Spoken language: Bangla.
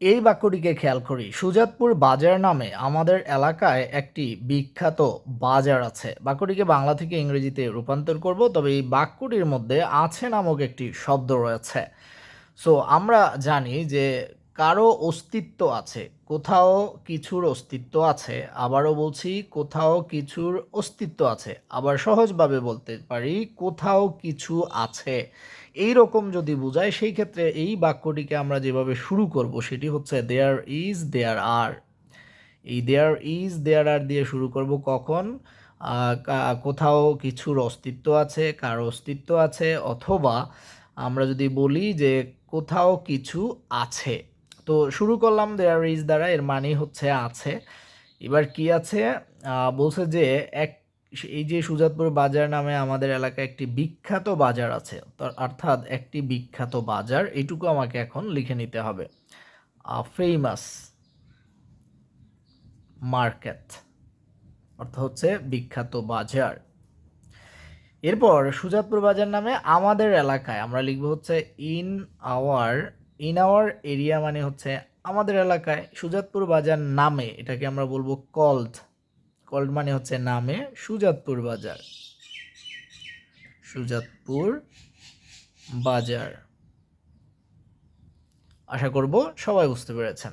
এই বাক্যটিকে খেয়াল করি। সুজাতপুর বাজার নামে আমাদের এলাকায় একটি বিখ্যাত বাজার আছে। বাক্যটিকে বাংলা থেকে ইংরেজিতে রূপান্তর করব, তবে এই বাক্যটির মধ্যে আছে নামক একটি শব্দ রয়েছে। সো আমরা জানি যে কারও অস্তিত্ব আছে, কোথাও কিছুর অস্তিত্ব আছে, আবারও বলছি কোথাও কিছুর অস্তিত্ব আছে। আবার সহজভাবে বলতে পারি কোথাও কিছু আছে। এই রকম যদি বোঝায়, সেই ক্ষেত্রে এই বাক্যটিকে আমরা যেভাবে শুরু করব, সেটি হচ্ছে দেয়ার ইজ দেয়ার আর এই দেয়ার ইজ দেয়ার আর দিয়ে শুরু করব কখন? কোথাও কিছুর অস্তিত্ব আছে, কার অস্তিত্ব আছে, অথবা আমরা যদি বলি যে কোথাও কিছু আছে। তো শুরু করলাম দেয়ার ইজ দ্বারা এর মানে হচ্ছে আছে। এবার কি আছে? বলছে যে এক, এই যে সুজাতপুর বাজার নামে আমাদের এলাকায় একটি বিখ্যাত বাজার আছে অর্থাৎ একটি বিখ্যাত বাজার, এটুকু আমাকে এখন লিখে নিতে হবে। ফেমাস মার্কেট অর্থ হচ্ছে বিখ্যাত বাজার। এরপর সুজাতপুর বাজার নামে আমাদের এলাকায় আমরা লিখব হচ্ছে in our in our area মানে হচ্ছে আমাদের এলাকায় সুজাতপুর বাজার নামে এটাকে আমরা বলব কল্ড কল্ড মানে হচ্ছে নামে সুজাতপুর বাজার। সুজাতপুর বাজার। আশা করব সবাই বুঝতে পেরেছেন।